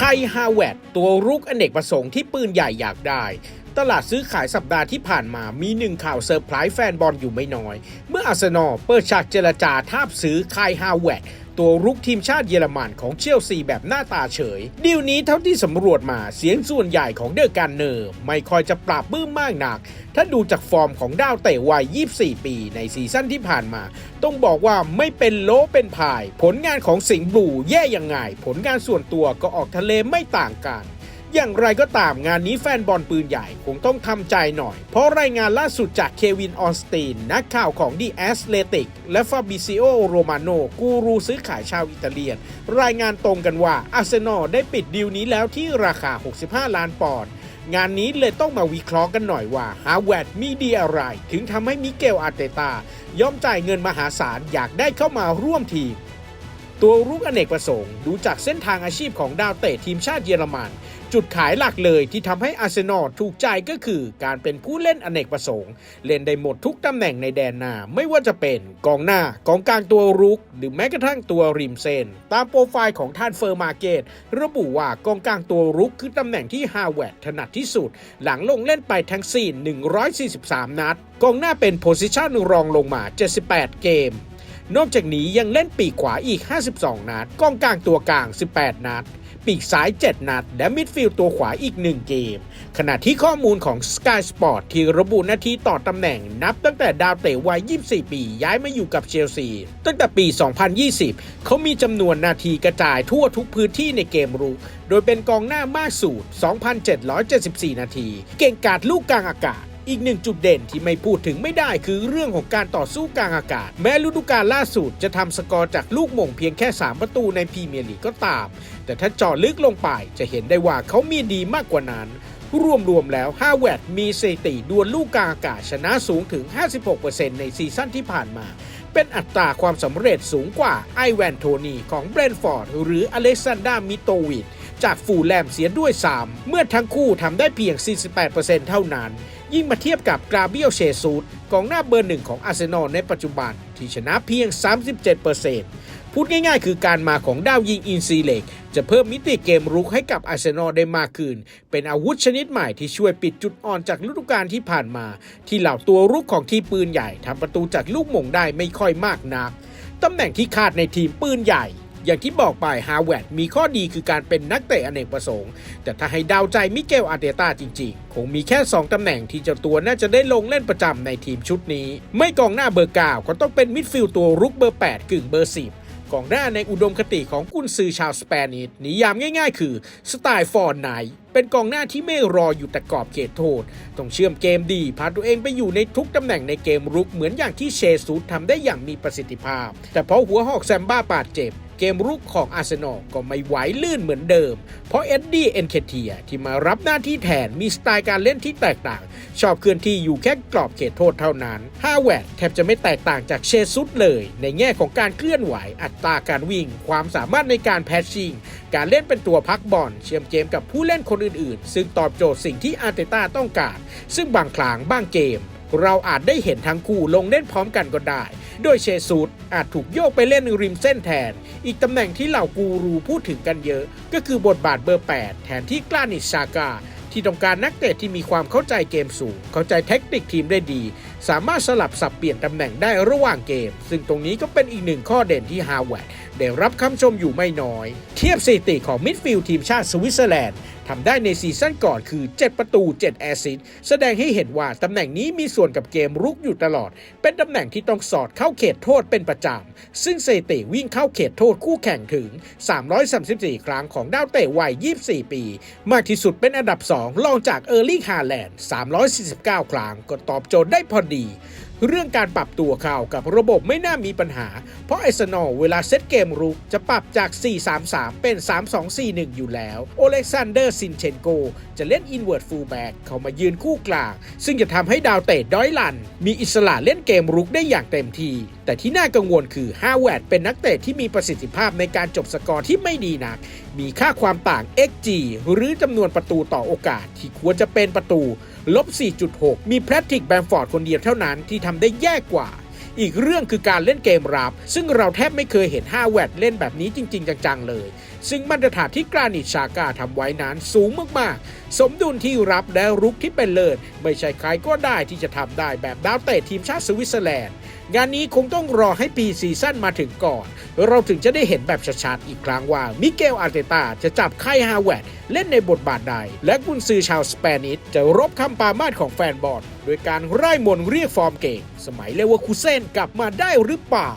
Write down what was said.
ไคฮาเวดตัวรุกอเนกประสงค์ที่ปืนใหญ่อยากได้ ตลาดซื้อขายสัปดาห์ที่ผ่านมามีหนึ่งข่าวเซอร์ไพรส์แฟนบอลอยู่ไม่น้อย เมื่ออาร์เซนอลเปิดฉากเจรจาทาบซื้อไคฮาเวด ตัวรุกทีมชาติเยอรมันของเชลซีแบบหน้าตาเฉย ดีลนี้เท่าที่สำรวจมาเสียงส่วนใหญ่ของเดอร์การเนอร์ ไม่ค่อยจะปราบบื้มมากนัก ถ้าดูจากฟอร์มของดาวเตะวัย 24 ปีในซีซั่นที่ผ่านมา ต้องบอกว่าไม่เป็นโลเป็นพาย ผลงานของสิงห์บลูแย่ยังไง ผลงานส่วนตัวก็ออกทะเลไม่ต่างกัน อย่างไรก็ตามงานนี้แฟนบอลปืนใหญ่คงต้องทำใจหน่อย เพราะรายงานล่าสุดจากเควินออนสตีน นักข่าวของดีแอสเลติกและฟาบิซิโอโรมาโนกูรูซื้อขายชาวอิตาเลียน รายงานตรงกันว่าอาร์เซนอลได้ปิดดีลนี้แล้วที่ราคา 65 ล้านปอนด์งานนี้เลยต้องมาวิเคราะห์กันหน่อยว่าฮาวเวิร์ดมีดีอะไร ถึงทำให้มิเกลอาร์เตตายอมจ่ายเงินมหาศาลอยากได้เข้ามาร่วมทีม ตัวรุกอเนกประสงค์ ดูจากเส้นทางอาชีพของดาวเตะทีมชาติเยอรมัน จุดขายหลักเลยที่ทำให้อาร์เซนอลถูกใจก็คือการเป็นผู้เล่นอเนกประสงค์ เล่นได้หมดทุกตำแหน่งในแดนหน้า ไม่ว่าจะเป็นกองหน้ากองกลางตัวรุก หรือแม้กระทั่งตัวริมเซน ตามโปรไฟล์ของท่านเฟอร์มาเกตระบุว่ากองกลางตัวรุกคือตำแหน่งที่ฮาวเวิร์ดถนัดที่สุด หลังลงเล่นไปทั้งสิ้น143 นัด กองหน้าเป็นโพซิชันรองลงมา 78 เกมนอกจากนี้ยังเล่นปีกขวาอีก 52 นัด กองกลางตัวกลาง 18 นัด ปีกซ้าย 7 นัด และมิดฟิลด์ตัวขวาอีก 1 เกม ขณะที่ข้อมูลของ Sky Sport ที่ระบุนาทีต่อตำแหน่งนับตั้งแต่ดาวเตะวัย 24 ปีย้ายมาอยู่กับเชลซี ตั้งแต่ปี 2020 เขามีจำนวนนาทีกระจายทั่วทุกพื้นที่ในเกมรุกโดยเป็นกองหน้ามากสุด2,774 นาที เก่งกาดลูกกลางอากาศ อีกหนึ่งจุดเด่นที่ไม่พูดถึงไม่ได้คือเรื่องของการต่อสู้กลางอากาศ แม้ฤดูกาลล่าสุดจะทำสกอร์จากลูกมงเพียงแค่ 3 ประตูในพรีเมียร์ลีกก็ตาม แต่ถ้าจาะลึกลงไปจะเห็นได้ว่าเขามีดีมากกว่านั้นรวมๆแล้วฮาเวิร์ดมีสถิติดวลลูกกลางอากาศชนะสูงถึง 56%ในซีซั่นที่ผ่านมา เป็นอัตราความสำเร็จสูงกว่าไอแวนโทนีของเบรนฟอร์ดหรืออเล็กซานดรามิโตวิชจากฟูลแลมเสียด้วยซ้ำเมื่อทั้งคู่ทำได้เพียง 48%เท่านั้น ยิ่งมาเทียบกับกราเบียลเชซูดกองหน้าเบอร์หนึ่งของอาร์เซนอลในปัจจุบันที่ชนะเพียง 37%พูดง่ายๆ คือการมาของดาวยิงอินซีเล็ก จะเพิ่มมิติเกมรุกให้กับอาร์เซนอลได้มากขึ้น เป็นอาวุธชนิดใหม่ที่ช่วยปิดจุดอ่อนจากฤดูกาลที่ผ่านมา ที่เหล่าตัวรุกของทีมปืนใหญ่ทำประตูจากลูกหม่งได้ไม่ค่อยมากนักตำแหน่งที่ขาดในทีมปืนใหญ่ อย่างที่บอกไปฮาวเวิร์ดมีข้อดีคือการเป็นนักเตะอเนกประสงค์ แต่ถ้าให้ดาวใจมิเกลอาร์เตต้าจริงๆ คงมีแค่ 2 ตำแหน่งที่เจ้าตัวน่าจะได้ลงเล่นประจำในทีมชุดนี้ ไม่กองหน้าเบอร์เก้าก็ต้องเป็นมิดฟิลด์ตัวรุกเบอร์ 8 กึ่งเบอร์ 10กองหน้าในอุดมคติของกุนซือชาวสเปนิชนิยามง่ายๆ คือสไตล์ฟอร์ไนเป็นกองหน้าที่ไม่รออยู่แต่กรอบเขตโทษ ต้องเชื่อมเกมดี พาตัวเองไปอยู่ในทุกตำแหน่งในเกมรุกเหมือนอย่างที่เชซูดทำได้อย่างมีประสิทธิภาพ แต่เพราะหัวหอกแซมบ้าบาดเจ็บ เกมรุกของอาร์เซนอลก็ไม่ไหวลื่นเหมือนเดิม เพราะเอ็ดดี้เอนเคเทียที่มารับหน้าที่แทนมีสไตล์การเล่นที่แตกต่าง ชอบเคลื่อนที่อยู่แค่กรอบเขตโทษเท่านั้นฮาแวดแทบจะไม่แตกต่างจากเชซุดเลย ในแง่ของการเคลื่อนไหวอัตราการวิ่ง ความสามารถในการแพชชิ่งการเล่นเป็นตัวพักบอลเชื่อมเกมกับผู้เล่นคนอื่นๆ ซึ่งตอบโจทย์สิ่งที่อาร์เตต้าต้องการ ซึ่งบางครั้งบางเกม เราอาจได้เห็นทั้งคู่ลงเล่นพร้อมกันก็ได้ โดยเชซูดอาจถูกโยกไปเล่นริมเส้นแทน อีกตำแหน่งที่เหล่ากูรูพูดถึงกันเยอะ ก็คือบทบาทเบอร์ 8 แทนที่กลานิชากาที่ต้องการนักเตะที่มีความเข้าใจเกมสูง เข้าใจเทคนิคทีมได้ดี สามารถสลับสับเปลี่ยนตำแหน่งได้ระหว่างเกม ซึ่งตรงนี้ก็เป็นอีกหนึ่งข้อเด่นที่ฮาวเวิร์ดได้รับคำชมอยู่ไม่น้อย เทียบสถิติของมิดฟิลด์ทีมชาติสวิตเซอร์แลนด์ทำได้ในซีซั่นก่อนคือ 7 ประตู 7 แอสซิสต์แสดงให้เห็นว่าตำแหน่งนี้มีส่วนกับเกมรุกอยู่ตลอด เป็นตำแหน่งที่ต้องสอดเข้าเขตโทษเป็นประจำ ซึ่งสถิติวิ่งเข้าเขตโทษคู่แข่งถึง 334 ครั้งของดาวเตะวัย 24 ปี มากที่สุดเป็นอันดับ 2 รองจากเออร์ลิงฮาแลนด์ 349 ครั้งก็ตอบโจทย์ได้พอดี เรื่องการปรับตัวเข้ากับระบบไม่น่ามีปัญหา เพราะไอสโนอลเวลาเซตเกมรุกจะปรับจาก 4-3-3 เป็น 3-2-4-1 อยู่แล้ว โอเล็กซานเดอร์ซินเชนโก จะเล่นอินเวิร์ดฟูลแบ็กเข้ามายืนคู่กลาง ซึ่งจะทำให้ดาวเตะด้อยลัน มีอิสระเล่นเกมรุกได้อย่างเต็มที่ แต่ที่น่ากังวลคือฮาวเวิร์ดเป็นนักเตะที่มีประสิทธิภาพในการจบสกอร์ที่ไม่ดีนัก มีค่าความต่าง XG หรือจำนวนประตูต่อโอกาสที่ควรจะเป็นประตูลบ4.6 มีแพทริกแบมฟอร์ดคนเดียวเท่านั้นที่ทำได้แย่กว่า อีกเรื่องคือการเล่นเกมรับ ซึ่งเราแทบไม่เคยเห็น5แวดเล่นแบบนี้จริง ๆ จังๆเลยซึ่งมาตรฐานที่กรานิตชากาทำไว้นั้นสูงมากๆ สมดุลที่รับและรุกที่เป็นเลิศ ไม่ใช่ใครก็ได้ที่จะทำได้แบบดาวเตะทีมชาติสวิตเซอร์แลนด์ งานนี้คงต้องรอให้ปีซีซั่นมาถึงก่อน เราถึงจะได้เห็นแบบชัดๆอีกครั้งว่า มิเกลอาร์เตตาจะจับไคฮาวเวดเล่นในบทบาทใด และกุนซือชาวสเปนิชจะรบคำปามาสของแฟนบอลโดยการไล่มนเรียกฟอร์มเก่ง สมัยเลเวอร์คูเซนกลับมาได้หรือเปล่า